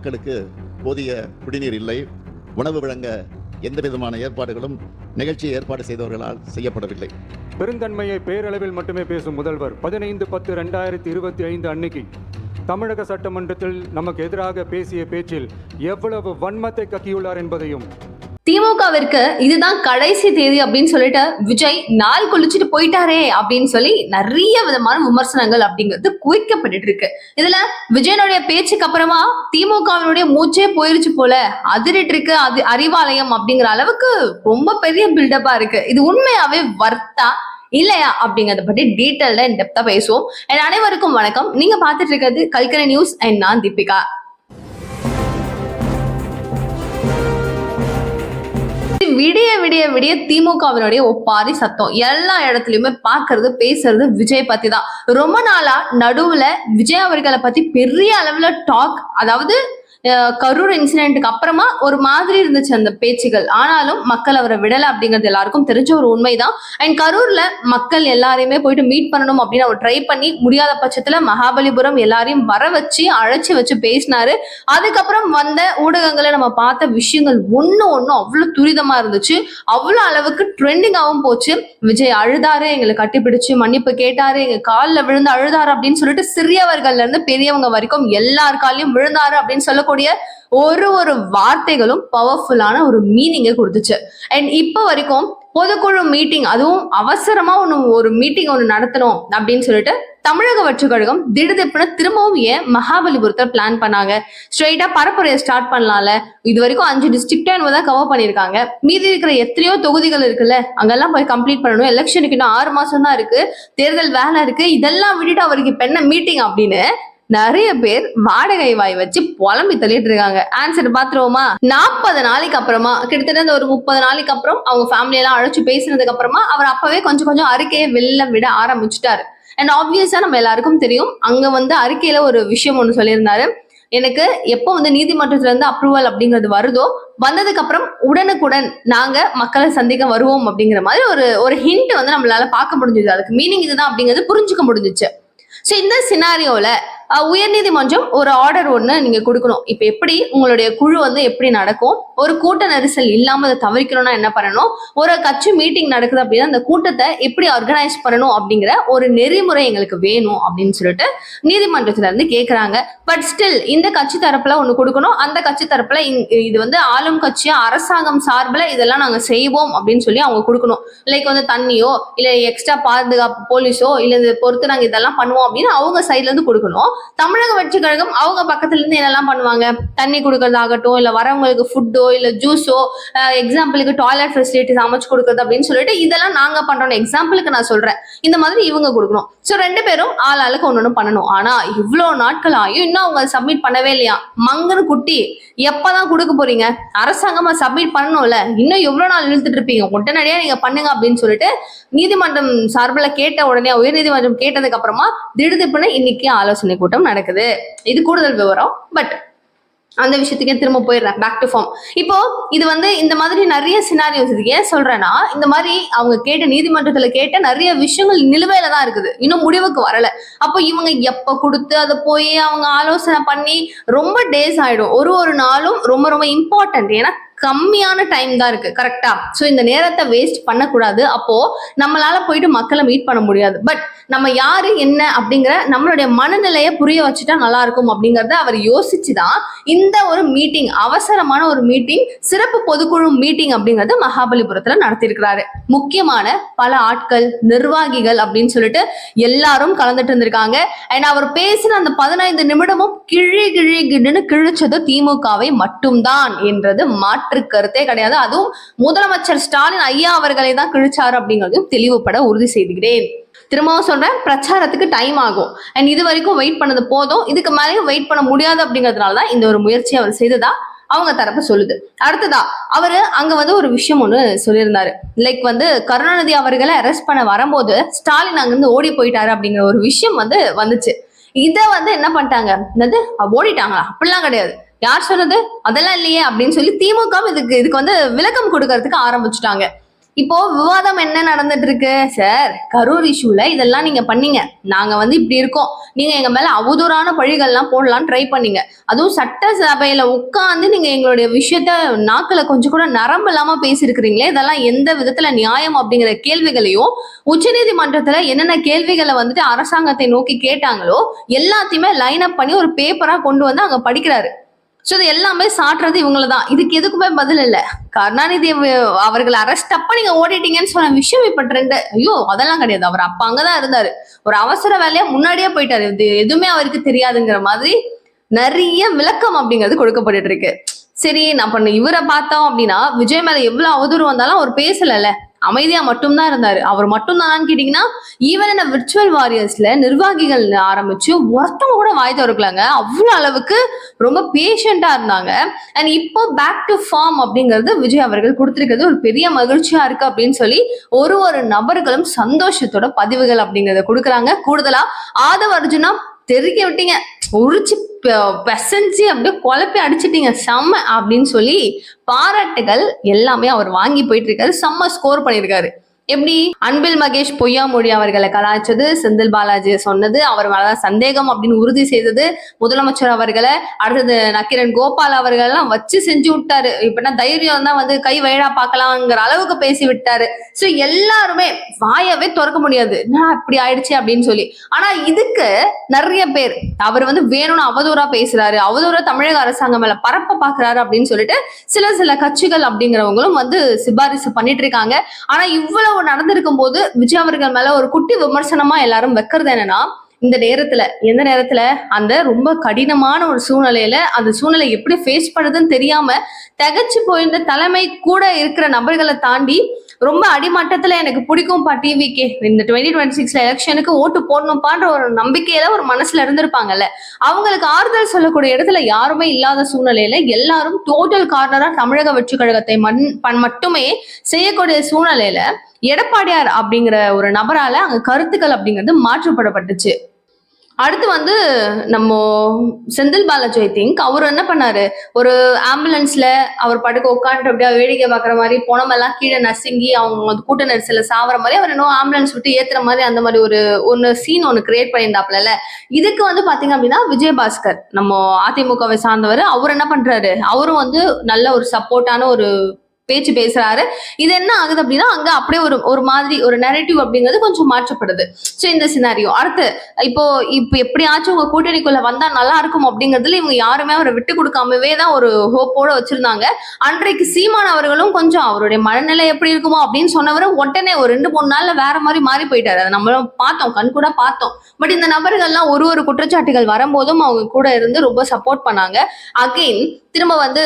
மக்களுக்கு போதிய குடிநீர் இல்லை. உணவு வழங்க எந்த விதமான ஏற்பாடுகளும் நிகழ்ச்சி ஏற்பாடு செய்தவர்களால் செய்யப்படவில்லை. பெருந்தன்மையை பேரளவில் மட்டுமே பேசும் முதல்வர் பதினைந்து பத்து ரெண்டாயிரத்தி இருபத்தி ஐந்து அன்னைக்கு தமிழக சட்டமன்றத்தில் நமக்கு எதிராக பேசிய பேச்சில் எவ்வளவு வன்மத்தை கக்கியுள்ளார் என்பதையும் திமுகவிற்கு இதுதான் கடைசி தேதி அப்படின்னு சொல்லிட்டு விஜய் நாள் குளிச்சுட்டு போயிட்டாரே அப்படின்னு சொல்லி நிறைய விதமான விமர்சனங்கள் அப்படிங்கிறது குவிக்கப்பட்டு இருக்கு. இதுல விஜயனுடைய பேச்சுக்கு அப்புறமா திமுகவினுடைய மூச்சே போயிருச்சு போல அதிரிட்டு இருக்கு அது அறிவாலயம் அப்படிங்கிற அளவுக்கு ரொம்ப பெரிய பில்டப்பா இருக்கு. இது உண்மையாவே வர்த்தா இல்லையா அப்படிங்கறத பத்தி டீட்டெயில்டா டெப்தா பேசுவோம். என் அனைவருக்கும் வணக்கம். நீங்க பாத்துட்டு இருக்கிறது கல்கரை நியூஸ் அண்ட் நான் தீபிகா. விடிய விடிய விடிய திமுகவினுடைய ஒப்பாரி சத்தம். எல்லா இடத்துலயுமே பாக்குறது பேசுறது விஜய் பத்தி தான் ரொம்ப நாளா நடுவுல விஜய் அவர்களை பத்தி பெரிய அளவுல டாக் அதாவது கரூர் இன்சிடென்ட்டுக்கு அப்புறமா ஒரு மாதிரி இருந்துச்சு அந்த பேச்சுகள். ஆனாலும் மக்கள் அவரை விடல அப்படிங்கிறது எல்லாருக்கும் தெரிஞ்ச ஒரு உண்மைதான். அண்ட் கரூர்ல மக்கள் எல்லாரையுமே போயிட்டு மீட் பண்ணணும் அப்படின்னு அவர் ட்ரை பண்ணி முடியாத பட்சத்துல மகாபலிபுரம் எல்லாரையும் வர வச்சு அழைச்சி வச்சு பேசினாரு. அதுக்கப்புறம் வந்த ஊடகங்களை நம்ம பார்த்த விஷயங்கள் ஒன்று ஒன்றும் அவ்வளவு துரிதமா இருந்துச்சு. அவ்வளவு அளவுக்கு ட்ரெண்டிங்காகவும் போச்சு. விஜய் அழுதாரு எங்களை கட்டிப்பிடிச்சு மன்னிப்பு கேட்டாரு எங்க காலில் விழுந்து அழுதாரு அப்படின்னு சொல்லிட்டு சிறியவர்கள்ல இருந்து பெரியவங்க வரைக்கும் எல்லார் காலையும் விழுந்தாரு அப்படின்னு சொல்லக்கூடிய ஒரு ஒரு வார்த்தைகளும் பவர்ஃபுல்லான ஒரு மீனிங்கை கொடுத்துச்சு. அண்ட் இப்போ வரைக்கும் பொதுக்குழு மீட்டிங் அதுவும் அவசரமா ஒன்று ஒரு மீட்டிங் ஒன்று நடத்தணும் அப்படின்னு சொல்லிட்டு தமிழக வட்சி கழகம் திடுதிப்புன திரும்பவும் ஏன் மகாபலிபுரத்தை பிளான் பண்ணாங்க? ஸ்ட்ரெயிட்டா பரப்புரையை ஸ்டார்ட் பண்ணலாம்ல? இது வரைக்கும் அஞ்சு டிஸ்ட்ரிக்ட் தான் கவர் பண்ணியிருக்காங்க. மீதி இருக்கிற எத்தனையோ தொகுதிகள் இருக்குல்ல அங்கெல்லாம் போய் கம்ப்ளீட் பண்ணணும். எலெக்ஷனுக்கு இன்னும் ஆறு மாசம் தான் இருக்கு. தேர்தல் வேலை இருக்கு. இதெல்லாம் விட்டுட்டு அவருக்கு இப்ப என்ன மீட்டிங் அப்படின்னு நிறைய பேர் வாடகை வாய் வச்சு புலம்பி தள்ளிட்டு இருக்காங்க. ஆன்சர் பாத்துருவோமா? நாற்பது நாளைக்கு அப்புறமா கிட்டத்தட்ட ஒரு முப்பது நாளைக்கு அப்புறம் அவங்க ஃபேமிலி எல்லாம் அழைச்சு பேசினதுக்கு அப்புறமா அவர் அப்பவே கொஞ்சம் கொஞ்சம் அறிக்கையை வெளில விட ஆரம்பிச்சுட்டாரு. அண்ட் ஆப்வியஸா நம்ம எல்லாருக்கும் தெரியும். அங்க வந்து அறிக்கையில ஒரு விஷயம் ஒன்று சொல்லியிருந்தாரு. எனக்கு எப்போ வந்து நீதிமன்றத்துல இருந்து அப்ரூவல் அப்படிங்கிறது வருதோ வந்ததுக்கு அப்புறம் உடனுக்குடன் நாங்க மக்களை சந்திக்க வருவோம் அப்படிங்கிற மாதிரி ஒரு ஒரு ஹிண்ட் வந்து நம்மளால பார்க்க முடிஞ்சது. அதுக்கு மீனிங் இதுதான் அப்படிங்கிறது புரிஞ்சுக்க முடிஞ்சுச்சு. ஸோ இந்த சினாரியோல உயர்நீதிமன்றம் ஒரு ஆர்டர் ஒன்று நீங்க கொடுக்கணும். இப்போ எப்படி உங்களுடைய குழு வந்து எப்படி நடக்கும்? ஒரு கூட்ட நெரிசல் இல்லாம அதை தவிர்க்கணும்னா என்ன பண்ணணும்? ஒரு கட்சி மீட்டிங் நடக்குது அப்படின்னா அந்த கூட்டத்தை எப்படி ஆர்கனைஸ் பண்ணணும் அப்படிங்கிற ஒரு நெறிமுறை எங்களுக்கு வேணும் அப்படின்னு சொல்லிட்டு நீதிமன்றத்துல இருந்து கேட்குறாங்க பட் ஸ்டில் இந்த கட்சி தரப்புல ஒன்று கொடுக்கணும். அந்த கட்சி தரப்புல இந்- இது வந்து ஆளும் கட்சியா அரசாங்கம் சார்பில் இதெல்லாம் நாங்க செய்வோம் அப்படின்னு சொல்லி அவங்க கொடுக்கணும். லைக் வந்து தண்ணியோ இல்லை எக்ஸ்ட்ரா பாதுகாப்பு போலீஸோ இல்லை இதை பொறுத்து நாங்கள் இதெல்லாம் பண்ணுவோம் அப்படின்னு அவங்க சைட்ல இருந்து கொடுக்கணும். தமிழக வெற்றி கழகம் அவங்க பக்கத்துல இருந்து என்னெல்லாம் பண்ணுவாங்க? தண்ணி கொடுக்கறதாகட்டும் இல்ல வரவங்களுக்கு ஃபுட்டோ இல்ல ஜூஸோ எக்ஸாம்பிளுக்கு டாய்லெட் ஃபெசிலிட்டிஸ் அமைச்சு கொடுக்கறது அப்படின்னு சொல்லிட்டு இதெல்லாம் நாங்க பண்றோம். எக்ஸாம்பிளுக்கு நான் சொல்றேன். இந்த மாதிரி இவங்க கொடுக்கணும். ஸோ ரெண்டு பேரும் ஆள் ஆளுக்கு ஒன்னொன்னு பண்ணணும். ஆனா இவ்வளோ நாட்கள் ஆகியும் இன்னும் அவங்க சப்மிட் பண்ணவே இல்லையா? மங்கன்னு குட்டி எப்பதான் கொடுக்க போறீங்க? அரசாங்கமா சப்மிட் பண்ணணும்ல? இன்னும் எவ்வளவு நாள் இழுத்துட்டு இருப்பீங்க? உடனடியா நீங்க பண்ணுங்க அப்படின்னு சொல்லிட்டு நீதிமன்றம் சார்பில் கேட்ட உடனே உயர்நீதிமன்றம் கேட்டதுக்கு அப்புறமா திடுதிப்புன்னு இன்னைக்கு ஆலோசனை கூட்டம் நடக்குது. இது கூடுதல் விவரம் பட் அந்த விஷயத்துக்கே திரும்ப போயிடுறேன்? பேக் டு ஃபார்ம் இப்போ இது வந்து இந்த மாதிரி நிறைய சினாரியோஸ் இது ஏன் சொல்றேன்னா இந்த மாதிரி அவங்க கேட்ட நீதிமன்றத்துல கேட்ட நிறைய விஷயங்கள் நிலுவையில தான் இருக்குது. இன்னும் முடிவுக்கு வரல. அப்போ இவங்க எப்ப கொடுத்து அதை போய் அவங்க ஆலோசனை பண்ணி ரொம்ப டேஸ் ஆயிடும். ஒரு ஒரு நாளும் ரொம்ப ரொம்ப இம்பார்ட்டன்ட் ஏன்னா கம்மியான டைம் தான் இருக்கு கரெக்டா ஸோ இந்த நேரத்தை வேஸ்ட் பண்ணக்கூடாது. அப்போ நம்மளால போயிட்டு மக்களை மீட் பண்ண முடியாது. பட் நம்ம யாரு என்ன அப்படிங்கிற நம்மளுடைய மனநிலையை புரிய வச்சுட்டா நல்லா இருக்கும் அப்படிங்கறத அவர் யோசிச்சுதான் இந்த ஒரு மீட்டிங் அவசரமான ஒரு மீட்டிங் சிறப்பு பொதுக்குழு மீட்டிங் அப்படிங்கறது மகாபலிபுரத்துல நடத்தியிருக்கிறாரு. முக்கியமான பல ஆட்கள் நிர்வாகிகள் அப்படின்னு சொல்லிட்டு எல்லாரும் கலந்துட்டு இருந்திருக்காங்க. அண்ட் அவர் பேசின அந்த பதினைந்து நிமிடமும் கிழி கிழி கிடுன்னு கிழிச்சது திமுகவை மட்டும்தான் என்றது மாற்று கருத்தே கிடையாது. அதுவும் முதலமைச்சர் ஸ்டாலின் ஐயா அவர்களை தான் கிழிச்சாரு அப்படிங்கிறதையும் தெளிவுபட உறுதி செய்துகிறேன். திரும்பவும் சொல்றேன் பிரச்சாரத்துக்கு டைம் ஆகும். அண்ட் இது வரைக்கும் வெயிட் பண்ணது போதும். இதுக்கு மேலேயும் வெயிட் பண்ண முடியாது அப்படிங்கிறதுனால தான் இந்த ஒரு முயற்சி அவர் செய்ததா அவங்க தரப்பு சொல்லுது. அடுத்ததா அவரு அங்க வந்து ஒரு விஷயம் ஒண்ணு சொல்லியிருந்தாரு. லைக் வந்து கருணாநிதி அவர்களை அரெஸ்ட் பண்ண வரும்போது ஸ்டாலின் அங்கிருந்து ஓடி போயிட்டாரு அப்படிங்கிற ஒரு விஷயம் வந்து வந்துச்சு. இதை வந்து என்ன பண்ணிட்டாங்க? என்னது? ஓடிட்டாங்களா? அப்படிலாம் கிடையாது. யார் சொன்னது? அதெல்லாம் இல்லையே அப்படின்னு சொல்லி திமுக இதுக்கு இதுக்கு வந்து விளக்கம் கொடுக்கறதுக்கு ஆரம்பிச்சுட்டாங்க. இப்போ விவாதம் என்ன நடந்துட்டு இருக்கு சார் கரூர் இஷ்யூல இதெல்லாம் நீங்க பண்ணீங்க. நாங்க வந்து இப்படி இருக்கோம். நீங்க எங்க மேல அவதூறான பழிகள்லாம் போடலாம் ட்ரை பண்ணீங்க. அதுவும் சட்டசபையில உட்காந்து நீங்க எங்களுடைய விஷயத்த நாக்கில கொஞ்சம் கூட நரம்பு இல்லாம பேசியிருக்கிறீங்களே இதெல்லாம் எந்த விதத்துல நியாயம் அப்படிங்கிற கேள்விகளையும் உச்சநீதிமன்றத்துல என்னென்ன கேள்விகளை வந்துட்டு அரசாங்கத்தை நோக்கி கேட்டாங்களோ எல்லாத்தையுமே லைன் அப் பண்ணி ஒரு பேப்பரா கொண்டு வந்து அங்க படிக்கிறாரு. ஸோ இது எல்லாமே சாட்டுறது இவங்கள தான் இதுக்கு எதுக்குமே பதில் இல்லை. கருணாநிதி அவர்கள் அரெஸ்ட் அப்ப நீங்க ஓடிட்டீங்கன்னு சொன்ன விஷயம் இப்ப ட்ரெண்ட் ஐயோ அதெல்லாம் கிடையாது. அவர் அப்ப அங்கதான் இருந்தாரு. ஒரு அவசர வேலையா முன்னாடியே போயிட்டாரு. இது எதுவுமே அவருக்கு தெரியாதுங்கிற மாதிரி நிறைய விளக்கம் அப்படிங்கிறது கொடுக்கப்பட்டு இருக்கு. சரி நான் பண்ண இவரை பார்த்தோம் அப்படின்னா விஜய் மேல எவ்வளவு அவதூறு வந்தாலும் அவர் பேசலல்ல. அமைதியா மட்டும்தான் இருந்தாரு. அவர் மட்டும்தானான்னு கேட்டீங்கன்னா ஈவன் இந்த விர்ச்சுவல் வாரியர்ஸ்ல நிர்வாகிகள் ஆரம்பிச்சு ஒருத்தவங்க கூட வாய் திறக்கலாங்க. அவ்வளவு அளவுக்கு ரொம்ப பேஷண்டா இருந்தாங்க. அண்ட் இப்போ பேக் டு ஃபார்ம் அப்படிங்கிறது விஜய் அவர்கள் கொடுத்திருக்கிறது ஒரு பெரிய மகிழ்ச்சியா இருக்கு அப்படின்னு சொல்லி ஒரு ஒரு நபர்களும் சந்தோஷத்தோட பதிவுகள் அப்படிங்கறத கொடுக்குறாங்க. கூடுதலா ஆதவ அர்ஜுனா தெறிக்க விட்டீங்க. உரிச்சு பெசஞ்சு அப்படியே குழப்பி அடிச்சிட்டீங்க. செம்ம அப்படின்னு சொல்லி பாராட்டுகள் எல்லாமே அவர் வாங்கி போயிட்டு இருக்காரு. செம்ம ஸ்கோர் பண்ணியிருக்காரு. எப்படி? அன்பில் மகேஷ் பொய்யாமொழி அவர்களை கலாய்ச்சது. செந்தில் பாலாஜி சொன்னது. அவர் மேலதான் சந்தேகம் அப்படின்னு உறுதி செய்தது முதலமைச்சர் அவர்களை. அடுத்தது நக்கிரன் கோபால் அவர்கள் எல்லாம் வச்சு செஞ்சு விட்டாரு. இப்படின்னா தைரியம் தான் வந்து கை வயடா பார்க்கலாங்கிற அளவுக்கு பேசி விட்டாரு. சோ எல்லாருமே வாயவே திறக்க முடியாது. நான் இப்படி ஆயிடுச்சு? அப்படின்னு சொல்லி. ஆனா இதுக்கு நிறைய பேர் அவர் வந்து வேணும்னு அவதூறா பேசுறாரு. அவதூறா தமிழக அரசாங்கம் மேல பரப்ப பாக்குறாரு அப்படின்னு சொல்லிட்டு சில சில கட்சிகள் அப்படிங்கிறவங்களும் வந்து சிபாரிசு பண்ணிட்டு இருக்காங்க. ஆனா இவ்வளவு நடந்திருக்கும் போது விஜய் அவர்கள் மேல ஒரு குட்டி விமர்சனமா எல்லாரும் வைக்கிறது என்னன்னா இந்த நேரத்துல எந்த நேரத்துல? அந்த ரொம்ப கடினமான ஒரு சூழ்நிலையில அந்த சூழ்நிலை எப்படி ஃபேஸ் பண்ணுதுன்னு தெரியாம தகச்சு போயிருந்த தலைமை கூட இருக்கிற நபர்களை தாண்டி ரொம்ப அடிமட்டத்துல எனக்கு பிடிக்கும்ப்பா டிவி கே இந்த டுவெண்ட்டி டுவெண்ட்டி சிக்ஸ்ல எலெக்ஷனுக்கு ஓட்டு போடணும்பான்ற ஒரு நம்பிக்கையில ஒரு மனசுல இருந்திருப்பாங்கல்ல. அவங்களுக்கு ஆறுதல் சொல்லக்கூடிய இடத்துல யாருமே இல்லாத சூழ்நிலையில எல்லாரும் டோட்டல் கார்னரா தமிழக வெற்றி கழகத்தை மண் பண் மட்டுமே செய்யக்கூடிய சூழ்நிலையில எடப்பாடியார் அப்படிங்கிற ஒரு நபரால அங்க கருத்துக்கள் அப்படிங்கிறது மாற்றுப்படப்பட்டுச்சு. அடுத்து வந்து நம்ம செந்தில் பாலாஜி ஐ திங்க் அவர் என்ன பண்ணாரு? ஒரு ஆம்புலன்ஸ்ல அவர் படுக்க உட்காந்துட்டு அப்படியே வேடிக்கை பார்க்குற மாதிரி பொணமெல்லாம் கீழே நசுங்கி அவங்க வந்து கூட்ட நெரிசல சாவற மாதிரி அவர் இன்னும் ஆம்புலன்ஸ் விட்டு ஏத்துற மாதிரி அந்த மாதிரி ஒரு ஒன்னு சீன் ஒன்று கிரியேட் பண்ணியிருந்தாப்ல இதுக்கு வந்து பாத்தீங்க அப்படின்னா விஜயபாஸ்கர் நம்ம அதிமுகவை சார்ந்தவர் அவர் என்ன பண்றாரு? அவரும் வந்து நல்ல ஒரு சப்போர்ட்டான ஒரு பேச்சு பேசுறாரு. இது என்ன ஆகுது அப்படின்னா அங்க அப்படியே ஒரு ஒரு மாதிரி ஒரு நெரேட்டிவ் அப்படிங்கிறது கொஞ்சம் மாற்றப்படுது. ஸோ இந்த சினாரியோ அடுத்து இப்போ இப்போ எப்படியாச்சும் உங்க கூட்டணிக்குள்ள வந்தா நல்லா இருக்கும் அப்படிங்கிறதுல இவங்க யாருமே அவரை விட்டு கொடுக்காமவே தான் ஒரு ஹோப்போட வச்சிருந்தாங்க. அன்றைக்கு சீமான் அவர்களும் கொஞ்சம் அவருடைய மனநிலை எப்படி இருக்குமோ அப்படின்னு சொன்னவர் உடனே ஒரு ரெண்டு மூணு நாள்ல வேற மாதிரி மாறி போயிட்டாரு. அதை நம்மளும் பார்த்தோம் கண் கூட பார்த்தோம். பட் இந்த நபர்கள்லாம் ஒரு ஒரு குற்றச்சாட்டுகள் வரும்போதும் அவங்க கூட இருந்து ரொம்ப சப்போர்ட் பண்ணாங்க. அகைன் திரும்ப வந்து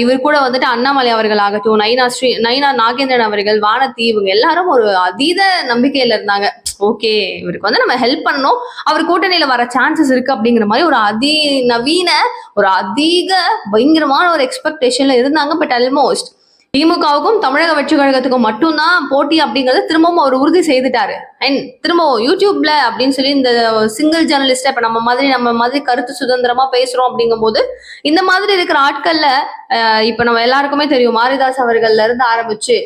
இவர் கூட வந்துட்டு அண்ணாமலை அவர்கள் ஆகட்டும் நைனா ஸ்ரீ நைனா நாகேந்திரன் அவர்கள் வானத்தி இவங்க எல்லாரும் ஒரு அதீத நம்பிக்கையில இருந்தாங்க. ஓகே இவருக்கு வந்து நம்ம ஹெல்ப் பண்ணணும். அவர் கூட்டணியில வர சான்சஸ் இருக்கு அப்படிங்கிற மாதிரி ஒரு அதி நவீன ஒரு அதிக பயங்கரமான ஒரு எக்ஸ்பெக்டேஷன்ல இருந்தாங்க. பட் ஆல்மோஸ்ட் திமுகவுக்கும் தமிழக வெற்றி கழகத்துக்கும் மட்டும்தான் போட்டி அப்படிங்கறத திரும்பவும் அவர் உறுதி செய்துட்டாரு. அண்ட் திரும்பவும் யூடியூப்ல அப்படின்னு சொல்லி இந்த சிங்கிள் ஜேர்னலிஸ்ட் இப்ப நம்ம மாதிரி நம்ம மாதிரி கருத்து சுதந்திரமா பேசுறோம் அப்படிங்கும்போது இந்த மாதிரி இருக்கிற ஆட்கள்ல இப்ப நம்ம எல்லாருக்குமே தெரியும். மாரிதாஸ் அவர்கள்ல இருந்து ஆரம்பிச்சு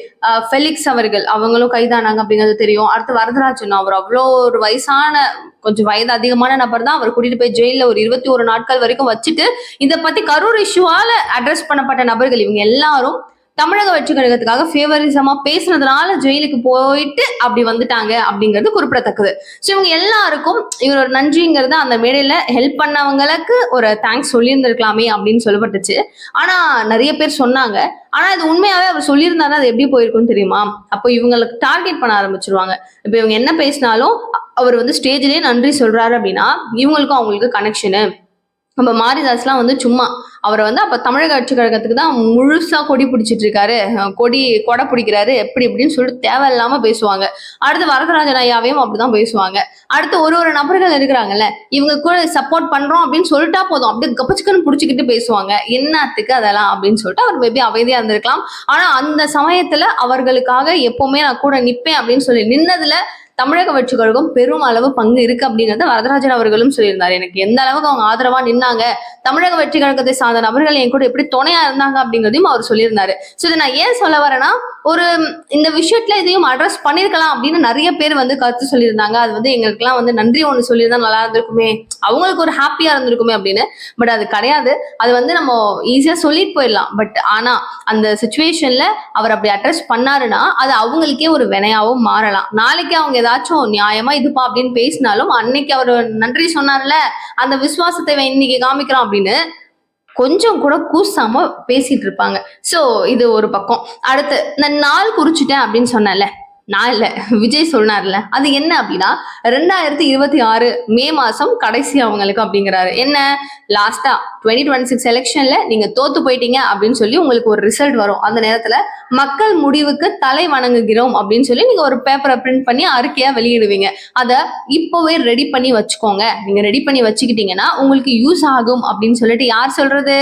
ஃபெலிக்ஸ் அவர்கள் அவங்களும் கைதானாங்க அப்படிங்கிறது தெரியும். அடுத்து வரதராஜன் அவர் அவ்வளோ ஒரு வயசான கொஞ்சம் வயது அதிகமான நபர் தான். அவர் கூட்டிட்டு போய் ஜெயில ஒரு இருபத்தி ஒரு நாட்கள் வரைக்கும் வச்சுட்டு இதை பத்தி கரூர் இஷ்யூவால அட்ரஸ் பண்ணப்பட்ட நபர்கள் இவங்க எல்லாரும் தமிழக வெற்றி கழகத்துக்காக ஃபேவரிசமா பேசுனதுனால ஜெயிலுக்கு போயிட்டு அப்படி வந்துட்டாங்க அப்படிங்கிறது குறிப்பிடத்தக்கது. ஸோ இவங்க எல்லாருக்கும் இவர் ஒரு நன்றிங்கிறது அந்த மேடையில ஹெல்ப் பண்ணவங்களுக்கு ஒரு தேங்க்ஸ் சொல்லியிருந்திருக்கலாமே அப்படின்னு சொல்லப்பட்டுச்சு. ஆனா நிறைய பேர் சொன்னாங்க. ஆனா இது உண்மையாவே அவர் சொல்லியிருந்தாரு அது எப்படி போயிருக்கும்னு தெரியுமா? அப்போ இவங்களுக்கு டார்கெட் பண்ண ஆரம்பிச்சிருவாங்க. இப்போ இவங்க என்ன பேசினாலும் அவர் வந்து ஸ்டேஜ்லயே நன்றி சொல்றாரு அப்படின்னா இவங்களுக்கும் அவங்களுக்கு கனெக்ஷனு நம்ம மாரிதாஸ்லாம் வந்து சும்மா அவரை வந்து அப்ப தமிழக ஆட்சி கழகத்துக்கு தான் முழுசா கொடி பிடிச்சிட்டு இருக்காரு. கொடி கொடை பிடிக்கிறாரு எப்படி இப்படின்னு சொல்லிட்டு தேவையில்லாம பேசுவாங்க. அடுத்து வரதராஜன் ஐயாவையும் அப்படிதான் பேசுவாங்க. அடுத்து ஒரு ஒரு நபர்கள் இருக்கிறாங்கல்ல இவங்க கூட சப்போர்ட் பண்றோம் அப்படின்னு சொல்லிட்டா போதும். அப்படியே கப்பச்சுக்கன்னு பிடிச்சிக்கிட்டு பேசுவாங்க. என்னத்துக்கு அதெல்லாம் அப்படின்னு சொல்லிட்டு அவர் மேபி அமைதியா இருந்திருக்கலாம். ஆனா அந்த சமயத்துல அவர்களுக்காக எப்பவுமே நான் கூட நிப்பேன் அப்படின்னு சொல்லி நின்னதுல தமிழக வெற்றி கழகம் பெரும் அளவு பங்கு இருக்கு அப்படிங்கிறத வரதராஜன் அவர்களும் சொல்லியிருந்தார். எனக்கு எந்த அளவுக்கு அவங்க ஆதரவா நின்னாங்க தமிழக வெற்றி கழகத்தை சார்ந்த நபர்கள் என் கூட எப்படி துணையா இருந்தாங்க அப்படிங்கிறதையும் அவர் சொல்லியிருந்தாரு. ஸோ இதை நான் ஏன் சொல்ல வரேன்னா ஒரு இந்த விஷயத்துல இதையும் அட்ரஸ் பண்ணிருக்கலாம் அப்படின்னு நிறைய பேர் வந்து கருத்து சொல்லியிருந்தாங்க. அது வந்து எங்களுக்குலாம் வந்து நன்றி ஒன்று சொல்லியிருந்தா நல்லா இருந்திருக்குமே அவங்களுக்கு ஒரு ஹாப்பியா இருந்திருக்குமே அப்படின்னு. பட் அது கிடையாது. அது வந்து நம்ம ஈஸியா சொல்லிட்டு போயிடலாம். பட் ஆனா அந்த சுச்சுவேஷன்ல அவர் அப்படி அட்ரஸ் பண்ணாருன்னா அது அவங்களுக்கே ஒரு வினையாவும் மாறலாம். நாளைக்கு அவங்க ஏதாச்சும் நியாயமா இதுப்பா அப்படின்னு பேசினாலும் அன்னைக்கு அவர் நன்றி சொன்னார்ல அந்த விசுவாசத்தை இன்னைக்கு காமிக்கிறான் அப்படின்னு கொஞ்சம் கூட கூசாம பேசிட்டு இருப்பாங்க. சோ இது ஒரு பக்கம். அடுத்து நான் நாள் குறிச்சிட்டேன் அப்படின்னு சொன்னேன்ல. நான் இல்லை. விஜய் சொன்னார்ல. அது என்ன அப்படின்னா ரெண்டாயிரத்தி இருபத்தி ஆறு மே மாசம் கடைசி அவங்களுக்கு அப்படிங்கிறாரு. என்ன? லாஸ்டா டுவெண்ட்டி டுவெண்ட்டி சிக்ஸ் எலெக்ஷன்ல நீங்க தோத்து போயிட்டீங்க அப்படின்னு சொல்லி உங்களுக்கு ஒரு ரிசல்ட் வரும். அந்த நேரத்துல மக்கள் முடிவுக்கு தலை வணங்குகிறோம் அப்படின்னு சொல்லி நீங்க ஒரு பேப்பரை பிரிண்ட் பண்ணி அறிக்கையா வெளியிடுவீங்க. அதை இப்போவே ரெடி பண்ணி வச்சுக்கோங்க. நீங்க ரெடி பண்ணி வச்சுக்கிட்டீங்கன்னா உங்களுக்கு யூஸ் ஆகும் அப்படின்னு சொல்லிட்டு யார் சொல்றது?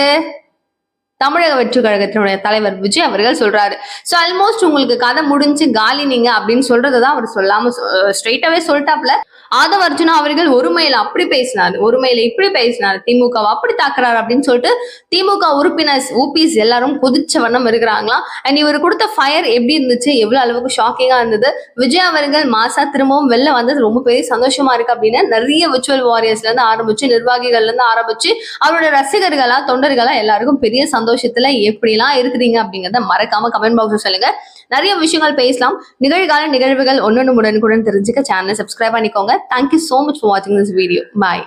தமிழக வெற்றி கழகத்தினுடைய தலைவர் விஜய் அவர்கள் சொல்றாரு. ஸோ ஆல்மோஸ்ட் உங்களுக்கு கதை முடிஞ்சு காலி நீங்க அப்படின்னு சொல்றதை தான் அவர் சொல்லாம ஸ்ட்ரெயிட்டாவே சொல்லிட்டாப்ல ஆதவ அர்ஜுனா அவர்கள் ஒருமையில அப்படி பேசினாரு ஒருமையில இப்படி பேசினார் திமுக அப்படி தாக்குறாரு அப்படின்னு சொல்லிட்டு திமுக உறுப்பினர்ஸ் ஊபிஸ் எல்லாரும் குதிச்ச வண்ணம் இருக்கிறாங்களா அண்ட் இவர் கொடுத்த ஃபயர் எப்படி இருந்துச்சு? எவ்வளவு அளவுக்கு ஷாக்கிங்கா இருந்தது? விஜய் அவர்கள் மாசா திரும்பவும் வெளில வந்தது ரொம்ப பெரிய சந்தோஷமா இருக்கு அப்படின்னு நிறைய விர்ச்சுவல் வாரியர்ஸ்ல இருந்து ஆரம்பிச்சு நிர்வாகிகள்ல இருந்து ஆரம்பிச்சு அவரோட ரசிகர்களா தொண்டர்களா எல்லாருக்கும் பெரிய சந்தோஷத்துல எப்படிலாம் இருக்கிறீங்க அப்படிங்கறத மறக்காம கமெண்ட் பாக்ஸ் சொல்லுங்க. நிறைய விஷயங்கள் பேசலாம். நிகழ்கால நிகழ்வுகள் ஒன்னொன்னு உடனுக்குடன் தெரிஞ்சுக்க சேனலை சப்ஸ்கிரைப் பண்ணிக்கோங்க. Thank you so much for வாட்சிங் திஸ் வீடியோ பாய்